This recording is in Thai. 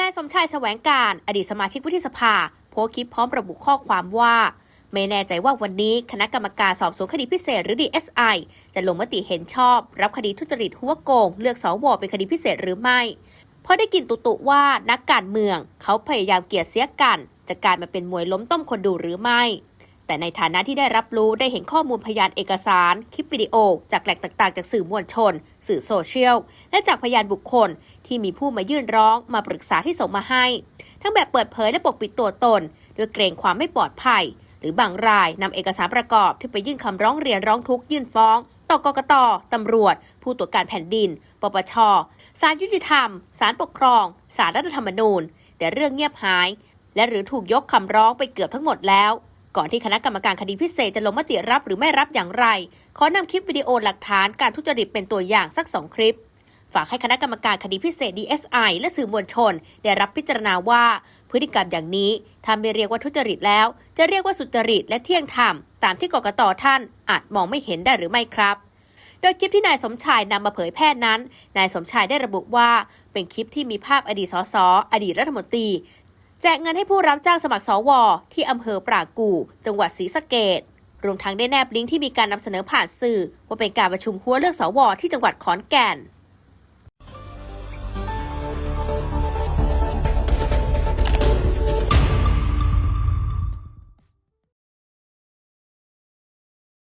นายสมชายแสวงการ อดีตสมาชิกวุฒิสภา โพสต์คลิปพร้อมระบุข้อความว่า ไม่แน่ใจว่าวันนี้คณะกรรมการสอบสวนคดีพิเศษหรือ DSI จะลงมติเห็นชอบ รับคดีทุจริตหัวโกง เลือกสวเป็นคดีพิเศษหรือไม่ เพราะได้กลินตุตุว่านักการเมือง เขาพยายามเกลียดเสียกัน จะกลายมาเป็นมวยล้มต้มคนดูหรือไม่ แต่ในฐานะที่ได้รับรู้ได้เห็นข้อมูลพยานเอกสาร คลิปวิดีโอ จากแหล่งต่างๆ จากสื่อมวลชน สื่อโซเชียล และจากพยานบุคคล ที่มีผู้มายื่นร้องมาปรึกษาที่ส่งมาให้ ทั้งแบบเปิดเผยและปกปิดตัวตนด้วยเกรงความไม่ปลอดภัย หรือบางรายนำเอกสารประกอบที่ไปยื่นคำร้องเรียนร้องทุกข์ยื่นฟ้อง ต่อกกตตำรวจ ผู้ตรวจการแผ่นดิน ปปชศาลยุติธรรมศาลปกครองศาลรัฐธรรมนูญ แต่เรื่องเงียบหาย และหรือถูกยกคำร้องไปเกือบทั้งหมดแล้ว ก่อนที่คณะกรรมการคดีพิเศษจะลงมติรับหรือไม่รับอย่างไร ขอนำคลิปวิดีโอหลักฐานการทุจริตเป็นตัวอย่างสักสองคลิป ฝากให้คณะกรรมการคดีพิเศษ DSI และสื่อมวลชน ได้รับพิจารณาว่าพฤติกรรมอย่างนี้ถ้าไม่เรียกว่าทุจริตแล้ว จะเรียกว่าสุจริตและเที่ยงธรรม ตามที่กกตท่านอาจมองไม่เห็นได้หรือไม่ครับ โดยคลิปที่นายสมชายนำมาเผยแพร่นั้น นายสมชายได้ระบุว่า เป็นคลิปที่มีภาพอดีตสสอดีตรัฐมนตรี แจกเงินให้ผู้รับจ้างสมัครสว ที่อำเภอปรากู่ จังหวัดศรีสะเกดรวมทั้งได้แนบลิงก์ที่มีการนำเสนอผ่านสื่อ ว่าเป็นการประชุมหัวเลือกสว ที่จังหวัดขอนแก่น